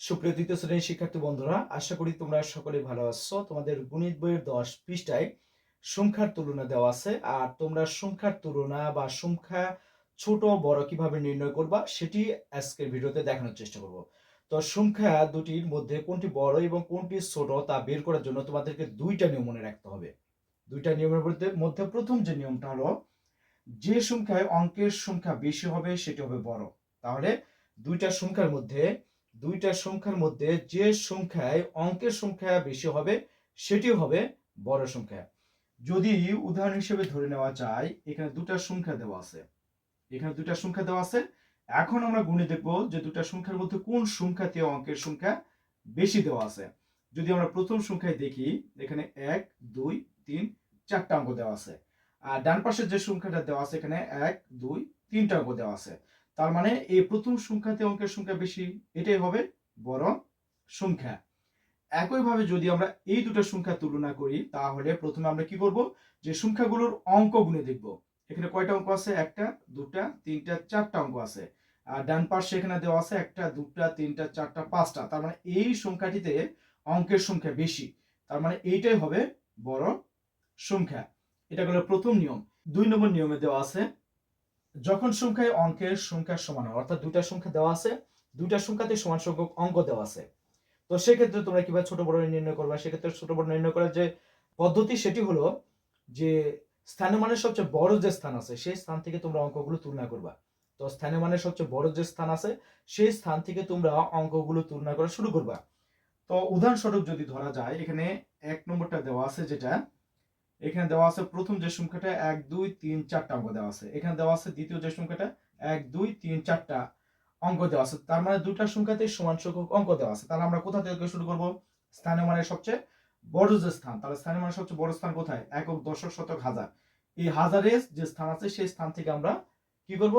সুপ্রিয় তৃতীয় শ্রেণির শিক্ষার্থী বন্ধুরা, আশা করি তোমরা সকলে ভালো আছো। তোমাদের গণিত বইয়ের দশ পৃষ্ঠায় সংখ্যার তুলনা দেওয়া আছে। আর তোমরা সংখ্যার তুলনা বা সংখ্যা ছোট, বড় কীভাবে নির্ণয় করবা, সেটি আজকের ভিডিওতে দেখানোর চেষ্টা করব। তো সংখ্যা দুটির মধ্যে কোনটি বড় এবং কোনটি ছোট তা বের করার জন্য তোমাদেরকে দুইটা নিয়ম মনে রাখতে হবে। দুইটা নিয়মের মধ্যে মধ্যে প্রথম যে নিয়মটা হলো, যে সংখ্যায় অঙ্কের সংখ্যা বেশি হবে, সেটি হবে বড়। তাহলে দুইটা সংখ্যার মধ্যে দুইটা সংখ্যার মধ্যে যে সংখ্যায় অঙ্কের সংখ্যা বেশি হবে সেটি হবে বড় সংখ্যা। যদি উদাহরণ হিসেবে ধরে নেওয়া যায়, এখানে দুটা সংখ্যা দেওয়া আছে। এখানে দুটা সংখ্যা দেওয়া আছে। এখন আমরা গুণে দেখব যে দুটা সংখ্যার মধ্যে কোন সংখ্যাতে অঙ্কের সংখ্যা বেশি দেওয়া আছে। যদি আমরা প্রথম সংখ্যায় দেখি, এখানে এক, দুই, তিন, চারটা অঙ্ক দেওয়া আছে। আর ডান পাশের যে সংখ্যাটা দেওয়া আছে, এখানে এক, দুই, তিনটা অঙ্ক দেওয়া আছে। তার মানে এই প্রথম সংখ্যাতে অঙ্কের সংখ্যা বেশি, এটাই হবে বড় সংখ্যা। একইভাবে যদি আমরা এই দুটো সংখ্যা তুলনা করি, তাহলে প্রথমে আমরা কি করব? যে সংখ্যাগুলোর অঙ্ক গুনে দেখব। এখানে কয়টা অঙ্ক আছে? একটা, দুটা, তিনটা, চারটা অঙ্ক আছে। আর ডান পাশে এখানে দেওয়া আছে একটা, দুটা, তিনটা, চারটা, পাঁচটা। তার মানে এই সংখ্যাটিতে অঙ্কের সংখ্যা বেশি। তার মানে এইটাই হবে বড় সংখ্যা। এটা হলো প্রথম নিয়ম। দুই নম্বর নিয়মে দেওয়া আছে যখন সংখ্যায় অঙ্কের সংখ্যা সমান হয়, অর্থাৎ দুইটা সংখ্যা দেওয়া আছে, দুইটা সংখ্যাতে সমান সংখ্যক অঙ্ক দেওয়া আছে। তো সেক্ষেত্রে তোমরা কীভাবে ছোট বড় নির্ণয় করবে? সেক্ষেত্রে ছোট বড় নির্ণয় করার যে পদ্ধতি, সেটি হলো যে স্থানীয় মানের সবচেয়ে বড় যে স্থান আছে, সেই স্থান থেকে তোমরা অঙ্কগুলো তুলনা করবা। তো স্থানীয় মানের সবচেয়ে বড় যে স্থান আছে, সেই স্থান থেকে তোমরা অঙ্কগুলো তুলনা করা শুরু করবা। তো উদাহরণস্বরূপ যদি ধরা যায়, এখানে এক নম্বরটা দেওয়া আছে যেটা এখানে দেওয়া আছে প্রথম যে সংখ্যাটা এক, দুই, তিন, চারটা অঙ্ক দেওয়া আছে। এখানে দেওয়া আছে দ্বিতীয় যে সংখ্যাটা এক, দুই, তিন, চারটা অঙ্ক দেওয়া আছে। তার মানে দুটা সংখ্যাতে সমান সংখ্যক অঙ্ক দেওয়া আছে। তাহলে আমরা কোথা থেকে শুরু করব? স্থানীয় মানের সবচেয়ে বড় যে স্থান, তাহলে স্থানীয় মানের সবচেয়ে বড় স্থান কোথায়? একক, দশক, শতক, হাজার। এই হাজারের যে স্থান আছে, সেই স্থান থেকে আমরা কি করব?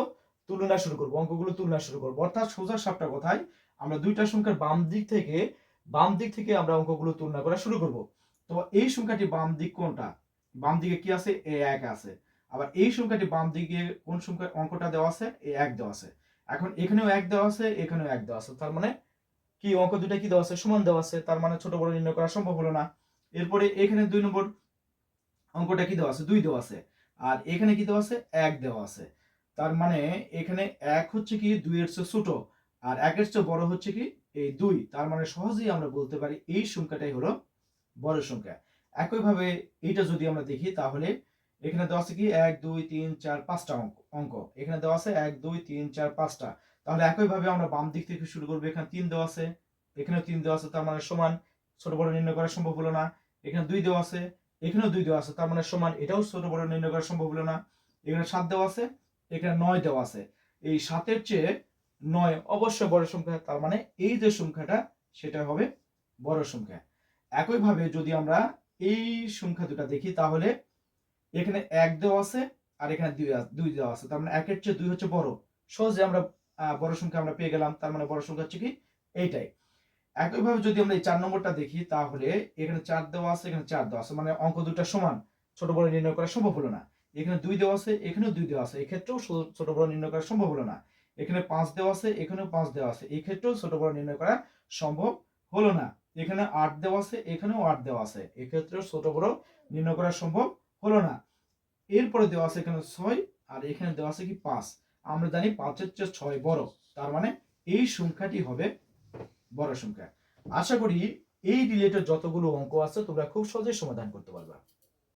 তুলনা শুরু করব, অঙ্কগুলো তুলনা শুরু করব। অর্থাৎ সোজা সাপটা কোথায়? আমরা দুইটা সংখ্যার বাম দিক থেকে, বাম দিক থেকে আমরা অঙ্কগুলো তুলনা করা শুরু করব। তো এই সংখ্যাটি বাম দিক কোনটা? বাম দিকে কি আছে? এ এক আছে। আবার এই সংখ্যাটি বাম দিকে কোন সংখ্যার অঙ্কটা দেওয়া আছে? এ এক দেওয়া আছে। এখন এখানেও এক দেওয়া আছে, এখানেও এক দেওয়া আছে। তার মানে কি, অঙ্ক দুটা কি দেওয়া আছে? সমান দেওয়া আছে। তার মানে ছোট বড় নির্ণয় করা সম্ভব হলো না। এরপরে এখানে দুই নম্বর অঙ্কটা কি দেওয়া আছে? দুই দেওয়া আছে। আর এখানে কি দেওয়া আছে? এক দেওয়া আছে। তার মানে এখানে এক হচ্ছে কি, দুইয়ের চেয়ে ছোট। আর একের চেয়ে বড় হচ্ছে কি, এই দুই। তার মানে সহজেই আমরা বলতে পারি এই সংখ্যাটাই হলো বড় সংখ্যা। একইভাবে এইটা যদি আমরা দেখি, তাহলে এখানে দেওয়া আছে কি? এক, দুই, তিন, চার, পাঁচটা অঙ্ক অঙ্ক। এখানে দেওয়া আছে এক, দুই, তিন, চার, পাঁচটা। তাহলে একইভাবে আমরা বাম দিক থেকে শুরু করব। এখানে তিন দেওয়া আছে। এখানেও তিন দেওয়া আছে, তার মানে সমান। ছোট বড় নির্ণয় করা সম্ভব হলো না। এখানে দুই দেওয়া আছে, এখানেও দুই দেওয়া আছে, তার মানে সমান। এটাও ছোট বড় নির্ণয় করা সম্ভব হলো না। এখানে সাত দেওয়া আছে, এখানে নয় দেওয়া আছে। এই সাতের চেয়ে নয় অবশ্যই বড় সংখ্যা, তার মানে এই যে সংখ্যাটা, সেটা হবে বড় সংখ্যা। একইভাবে যদি আমরা এই সংখ্যা দুটা দেখি, তাহলে এখানে এক দেওয়া আছে আর এখানে দুই দুই দেওয়া আছে। তার মানে একের চেয়ে দুই হচ্ছে বড়। সহজে আমরা বড় সংখ্যা আমরা পেয়ে গেলাম। তার মানে বড় সংখ্যা হচ্ছে কি? এইটাই। একইভাবে যদি আমরা এই চার নম্বরটা দেখি, তাহলে এখানে চার দেওয়া আছে, এখানে চার দেওয়া আছে। মানে অঙ্ক দুটা সমান। ছোট বড় নির্ণয় করা সম্ভব হলো না। এখানে দুই দেওয়া আছে, এখানেও দুই দেওয়া আছে। এক্ষেত্রেও ছোট বড় নির্ণয় করা সম্ভব হলো না। এখানে পাঁচ দেওয়া আছে, এখানেও পাঁচ দেওয়া আছে। এই ক্ষেত্রেও ছোট বড় নির্ণয় করা সম্ভব হলো না। এখানে আট দেওয়া আছে, এখানেও আট দেওয়া আছে। এক্ষেত্রেও ছোট বড় নির্ণয় করা সম্ভব হলো না। এরপরে দেওয়া আছে এখানে ছয়, আর এখানে দেওয়া আছে কি পাঁচ। আমরা জানি পাঁচের চেয়ে ছয় বড়, তার মানে এই সংখ্যাটি হবে বড় সংখ্যা। আশা করি এই রিলেটেড যতগুলো অঙ্ক আছে তোমরা খুব সহজেই সমাধান করতে পারবে।